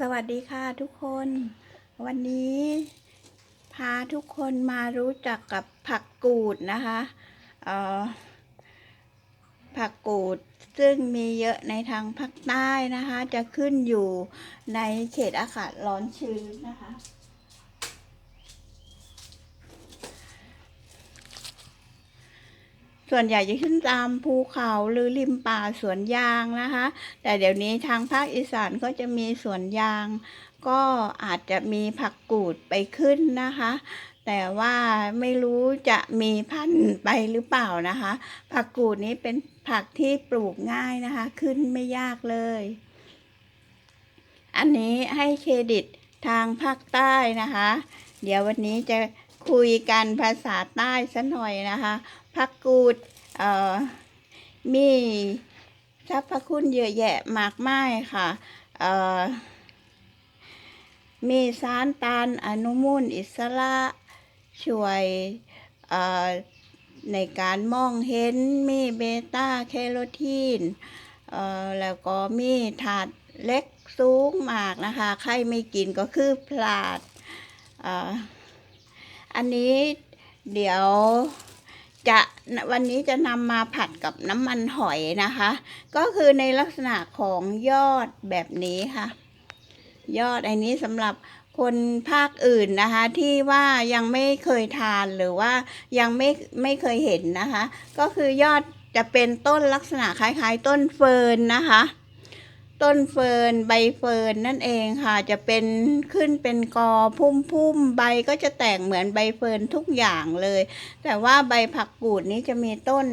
สวัสดีค่ะทุกคน วันนี้พาทุกคนมารู้จักกับผักกูดนะคะผักกูดซึ่งมีเยอะในทางภาคใต้นะคะ จะขึ้นอยู่ในเขตอากาศร้อนชื้นนะคะ ส่วนใหญ่จะขึ้นตามภูเขาหรือริมป่าสวนยางนะคะ แต่เดี๋ยวนี้ทางภาคอีสานก็จะมีสวนยาง ก็อาจจะมีผักกูดไปขึ้นนะคะ แต่ว่าไม่รู้จะมีพันธุ์ไปหรือเปล่านะคะ ผักกูดนี้เป็นผักที่ปลูกง่ายนะคะ ขึ้นไม่ยากเลย อันนี้ให้เครดิตทางภาคใต้นะคะ เดี๋ยววันนี้จะ คุยกันภาษาใต้สัหน่อยนะคะผักกูดเอ่อมีสรรพคุณเยอะแยะมากมายค่ะเอ่อมีสารตานอนุมูลอิสระช่วยเอ่อในการมองเห็นมีเบต้าแคโรทีนเอ่อแล้วก็มีถาดเล็กสูงมากนะคะ ใครไม่กินก็คือพลาดเอ่อ อันนี้เดี๋ยวจะวันนี้จะนำมาผัดกับน้ำมันหอยนะคะ ก็คือในลักษณะของยอดแบบนี้ค่ะ ยอดอันนี้สำหรับคนภาคอื่นนะคะที่ว่ายังไม่เคยทานหรือว่ายังไม่ไม่เคยเห็นนะคะ ก็คือยอดจะเป็นต้นลักษณะคล้าย ๆ ต้นเฟิร์นนะคะ ต้นเฟิร์นใบเฟิร์นนั่นเองค่ะ จะเป็นขึ้นเป็นกอพุ่มๆใบก็จะแตกเหมือนใบเฟิร์นทุกอย่างเลย แต่ว่าใบผักกูดนี้จะมีต้น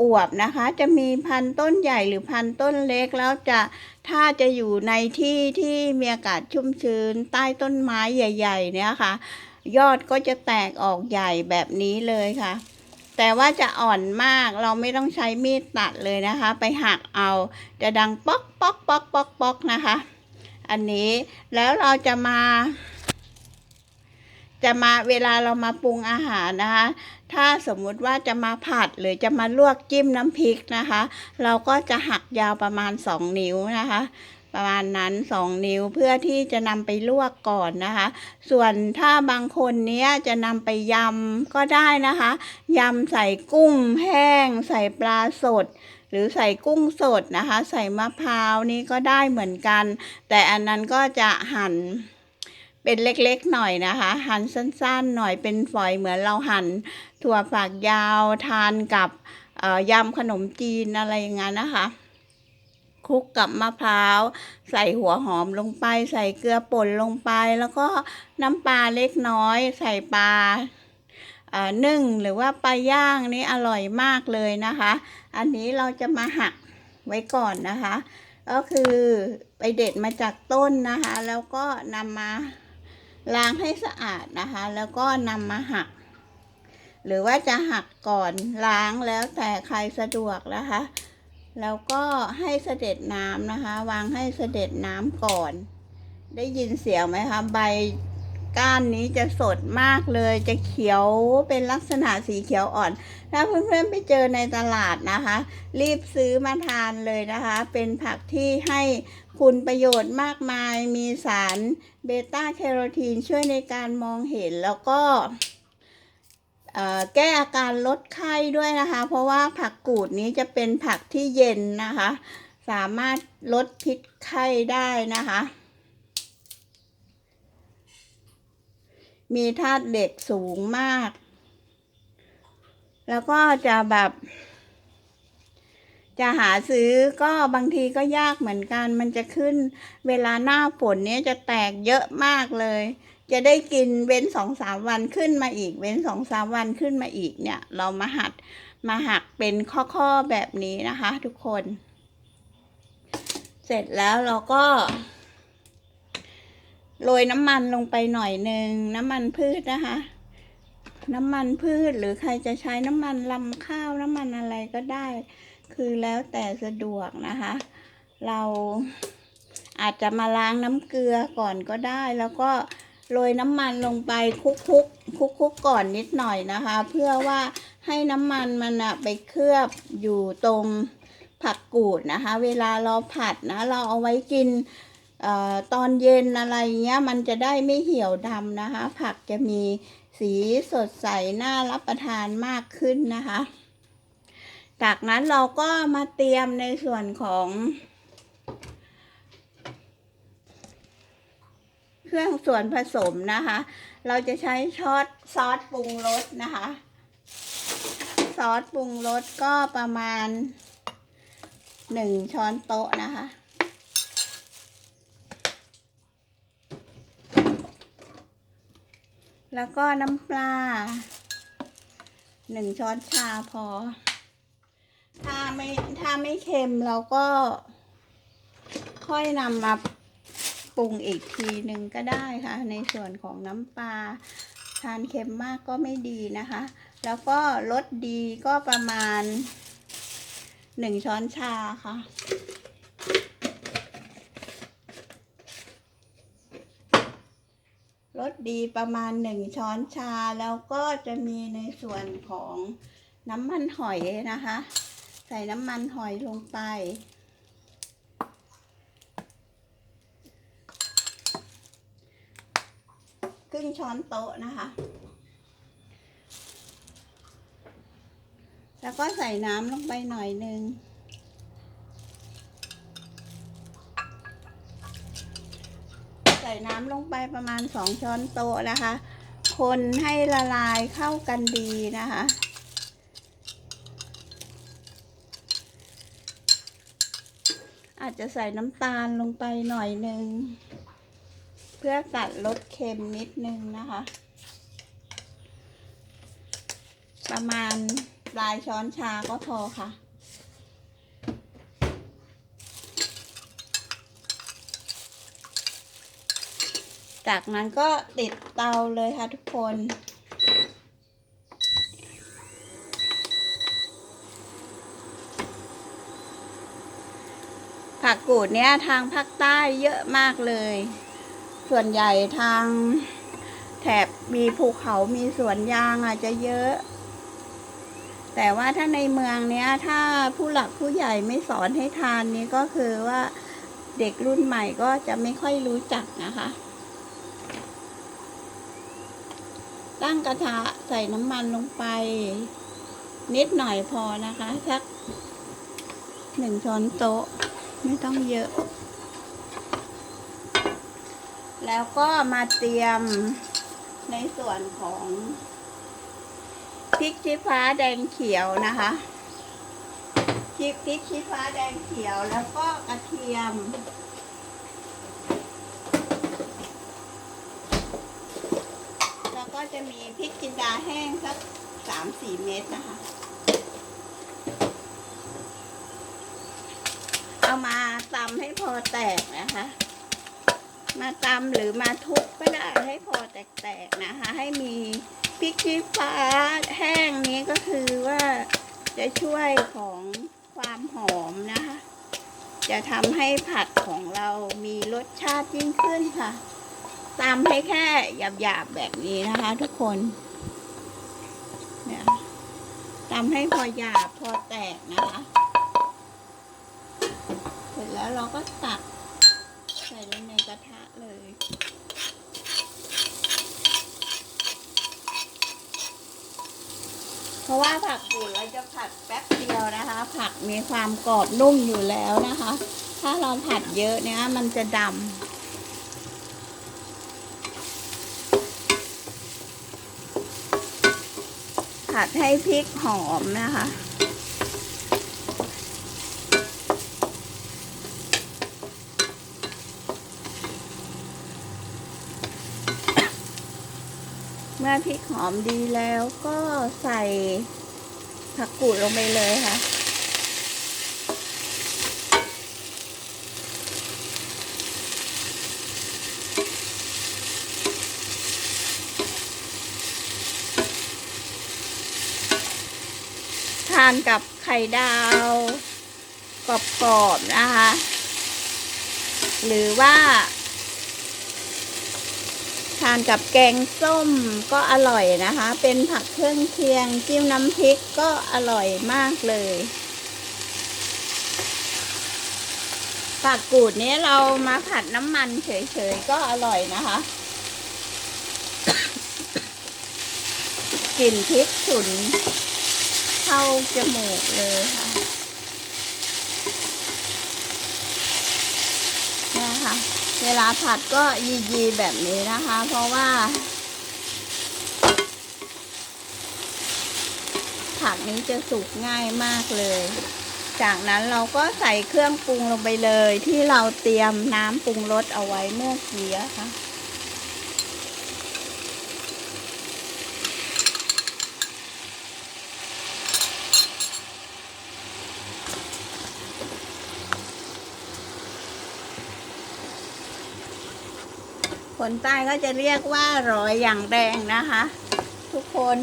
อวบๆนะคะ จะมีพันต้นใหญ่หรือพันต้นเล็กแล้วจะถ้าจะอยู่ในที่ที่มีอากาศชุ่มชื้น ใต้ต้นไม้ใหญ่ ๆ เนี่ยค่ะ ยอดก็จะแตกออกใหญ่แบบนี้เลยค่ะ แต่ว่าจะอ่อนมากเราไม่ต้องใช้มีดตัดเลยนะคะ ไปหักเอาจะดังป๊อกป๊อกป๊อกป๊อกป๊อกนะคะ อันนี้แล้วเราจะมา จะมาเวลาเรามาปรุงอาหารนะคะ ถ้าสมมุติว่าจะมาผัดหรือจะมาลวกจิ้มน้ำพริกนะคะ เราก็จะหักยาวประมาณ 2 นิ้วนะคะ ประมาณนั้น 2 นิ้วเพื่อที่จะนำไปลวกก่อนนะคะ ส่วนถ้าบางคนเนี้ยจะนำไปยำก็ได้นะคะยำใส่กุ้งแห้ง ใส่ปลาสดหรือใส่กุ้งสดนะคะ ใส่มะพร้าวนี่ก็ได้เหมือนกัน แต่อันนั้นก็จะหั่นเป็นเล็กๆหน่อยนะคะ หั่นสั้นๆ หน่อยเป็นฝอยเหมือนเราหั่นถั่วฝักยาวทานกับยำขนมจีนอะไรอย่างนั้นนะคะ คลุกกับมะพร้าว ใส่หัวหอมลงไป ใส่เกลือป่นลงไป แล้วก็น้ำปลาเล็กน้อย ใส่ปลาเอ่อนึ่งหรือว่าปลาย่างนี่อร่อยมากเลยนะคะ อันนี้เราจะมาหักไว้ก่อนนะคะ ก็คือไปเด็ดมาจากต้นนะคะ แล้วก็นำมาล้างให้สะอาดนะคะ แล้วก็นำมาหัก หรือว่าจะหักก่อนล้างแล้วแต่ใครสะดวกนะคะ แล้วก็ให้เสด็จน้ำนะคะ วางให้เสด็จน้ำก่อน ได้ยินเสียงไหมคะ ใบก้านนี้จะสดมากเลย จะเขียวเป็นลักษณะสีเขียวอ่อน ถ้าเพื่อนๆไปเจอในตลาดนะคะ รีบซื้อมาทานเลยนะคะ เป็นผักที่ให้คุณประโยชน์มากมาย มีสารเบต้าแคโรทีนช่วยในการมองเห็นแล้วก็ แก้อาการลดไข้ด้วยนะคะ เพราะว่าผักกูดนี้จะเป็นผักที่เย็นนะคะ สามารถลดพิษไข้ได้นะคะ มีธาตุเหล็กสูงมาก แล้วก็จะแบบ จะหาซื้อก็บางทีก็ยากเหมือนกัน มันจะขึ้นเวลาหน้าฝนเนี้ยจะแตกเยอะมากเลย จะได้กินเว้นสองสามวันขึ้นมาอีก เว้นสองสามวันขึ้นมาอีกเนี่ย เรามาหัดมาหักเป็นข้อๆแบบนี้นะคะ ทุกคน เสร็จแล้วเราก็โรยน้ำมันลงไปหน่อยหนึ่งน้ำมันพืชนะคะ น้ำมันพืชหรือใครจะใช้น้ำมันลำข้าวน้ำมันอะไรก็ได้ คือแล้วแต่สะดวกนะคะ เราอาจจะมาล้างน้ำเกลือก่อนก็ได้แล้วก็ โรยน้ำมันลงไปคุกคุกคุกคุกก่อนนิดหน่อยนะคะ เพื่อว่าให้น้ำมันมันอะไปเคลือบอยู่ตรงผักกูดนะคะ เวลาเราผัดนะ เราเอาไว้กินออตอนเย็นอะไรเงี้ย มันจะได้ไม่เหี่ยวดำนะคะ ผักจะมีสีสดใสน่ารับประทานมากขึ้นนะคะ จากนั้นเราก็มาเตรียมในส่วนของ เครื่องส่วนผสมนะคะ เราจะใช้ช้อนซอสปรุงรสนะคะ ซอสปรุงรสก็ประมาณหนึ่งช้อนโต๊ะนะคะ แล้วก็น้ำปลาหนึ่งช้อนชาพอ ถ้าไม่ถ้าไม่เค็มเราก็ค่อยนำมา ปรุงอีกทีหนึ่งก็ได้ค่ะ ในส่วนของน้ำปลาทานเค็มมากก็ไม่ดีนะคะ แล้วก็รสดีก็ประมาณหนึ่งช้อนชาค่ะ รสดีประมาณหนึ่งช้อนชาแล้วก็จะมีในส่วนของน้ำมันหอยนะคะ ใส่น้ำมันหอยลงไป รึ่งช้อนโต๊ะนะคะ แล้วก็ใส่น้ำลงไปหน่อยหนึ่งใส่น้ำลงไปประมาณสองช้อนโต๊ะนะคะ คนให้ละลายเข้ากันดีนะคะอาจจะใส่น้ำตาลลงไปหน่อยหนึ่ง เพื่อกัดลดเค็มนิดนึงนะคะ ประมาณปลายช้อนชาก็พอค่ะ จากนั้นก็ติดเตาเลยค่ะทุกคนผักกูดเนี้ยทางภาคใต้เยอะมากเลย ส่วนใหญ่ทางแถบมีภูเขามีสวนยางอาจจะเยอะ แต่ว่าถ้าในเมืองเนี้ย ถ้าผู้หลักผู้ใหญ่ไม่สอนให้ทานนี้ก็คือว่าเด็กรุ่นใหม่ก็จะไม่ค่อยรู้จักนะคะ ตั้งกระทะใส่น้ำมันลงไป นิดหน่อยพอนะคะ สักหนึ่งช้อนโต๊ะ ไม่ต้องเยอะ แล้วก็มาเตรียมในส่วนของพริกชี้ฟ้าแดงเขียวนะคะพริกพริกชี้ฟ้าแดงเขียวแล้วก็กระเทียม แล้วก็จะมีพริกจินดาแห้งสักสามสี่เม็ดนะคะ เอามาตำให้พอแตกนะคะ มาตำหรือมาทุบก็ได้ให้พอแตกๆนะคะ ให้มีพริกชี้ฟ้าแห้งนี้ก็คือว่าจะช่วยของความหอมนะคะ จะทำให้ผัดของเรามีรสชาติยิ่งขึ้นค่ะตำให้แค่หยาบๆแบบนี้นะคะทุกคนเนี่ยตำให้พอหยาบพอแตกนะคะ เสร็จแล้วเราก็ตัก ใส่ลงในกระทะเลย เพราะว่าผักกูดเราจะผัดแป๊บเดียวนะคะ ผักมีความกรอบนุ่มอยู่แล้วนะคะ ถ้าเราผัดเยอะเนี่ยมันจะดำผัดให้พริกหอมนะคะ มื่อพริกหอมดีแล้วก็ใส่ผักกูดลงไปเลยค่ะ ทานกับไข่ดาวกรอบๆนะคะ หรือว่า ทานกับแกงส้มก็อร่อยนะคะ เป็นผักเครื่องเคียง จิ้มน้ำพริกก็อร่อยมากเลยผักกูดนี้เรามาผัดน้ำมันเฉยๆก็อร่อยนะคะกลิ่นพริกฉุนเข้าจมูกเลยค่ะเนี่ยค่ะ เวลาผัดก็ยีๆแบบนี้นะคะ เพราะว่า ผักนี้จะสุกง่ายมากเลย จากนั้นเราก็ใส่เครื่องปรุงลงไปเลย ที่เราเตรียมน้ำปรุงรสเอาไว้เมื่อกี้อะค่ะ คนใต้ก็จะเรียกว่าร้อยอย่างแดงนะคะ ทุกคน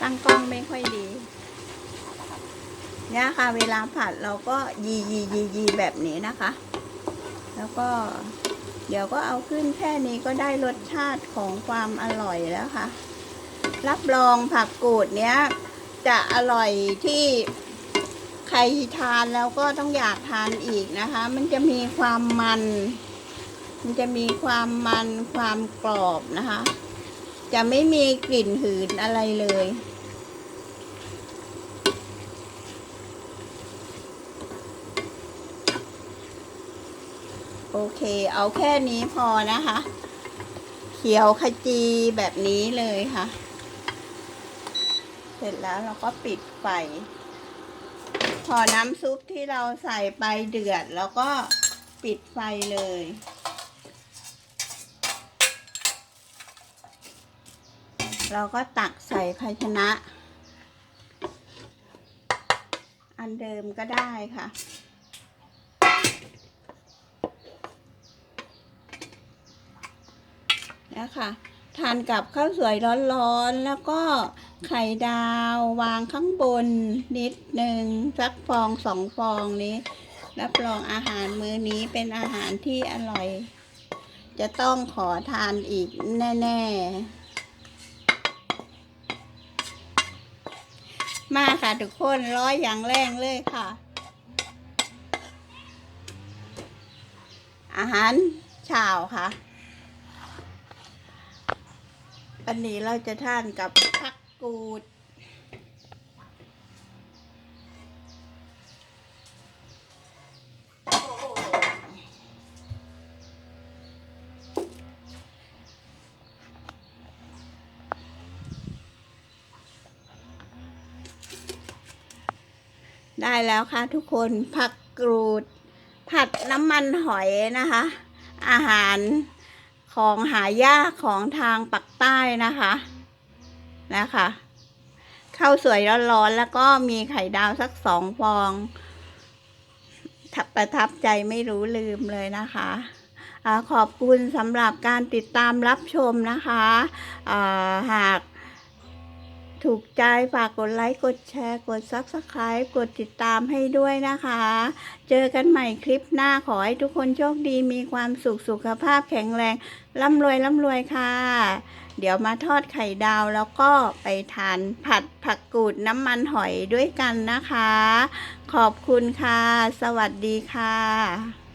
ตั้งกล้องไม่ค่อยดีเนี่ยค่ะเวลาผัดเราก็ยียียียีแบบนี้นะคะ แล้วก็เดี๋ยวก็เอาขึ้นแค่นี้ก็ได้รสชาติของความอร่อยแล้วค่ะ รับรองผักกูดเนี้ยจะอร่อยที่ รทานแล้วก็ต้องอยากทานอีกนะคะ มันจะมีความมัน มันจะมีความมันความกรอบนะคะ จะไม่มีกลิ่นหืนอะไรเลยโอเค เอาแค่นี้พอนะคะ เขียวขจีแบบนี้เลยค่ะ เสร็จแล้วเราก็ปิดไฟ พอน้ำซุปที่เราใส่ไปเดือด แล้วก็ปิดไฟเลย เราก็ตักใส่ภาชนะ อันเดิมก็ได้ค่ะ นะคะทานกับข้าวสวยร้อนๆ แล้วก็ ไข่ดาววางข้างบนนิดหนึ่งสักฟองสองฟองนี้ รับรองอาหารมื้อนี้เป็นอาหารที่อร่อย จะต้องขอทานอีกแน่ ๆ มาค่ะทุกคนร้อยอย่างแรงเลยค่ะ อาหารเช้าค่ะอันนี้เราจะทานกับผัก กูด ได้แล้วค่ะทุกคนผักกรูด ผัดน้ำมันหอยนะคะ อาหารของหายากของทางปักใต้นะคะ นะคะข้าวสวยร้อนๆแล้วก็มีไข่ดาวสักสองฟองทับประทับใจไม่รู้ลืมเลยนะคะอขอบคุณสำหรับการติดตามรับชมนะคะาหากถูกใจฝากกดไลค์กดแชร์กด Subscribe กดติดตามให้ด้วยนะคะ เจอกันใหม่คลิปหน้าขอให้ทุกคนโชคดีมีความสุขสุขภาพแข็งแรงร่ำรวยร่ำรวยค่ะ เดี๋ยวมาทอดไข่ดาวแล้วก็ไปทานผัดผักกูดน้ำมันหอยด้วยกันนะคะ ขอบคุณค่ะ สวัสดีค่ะ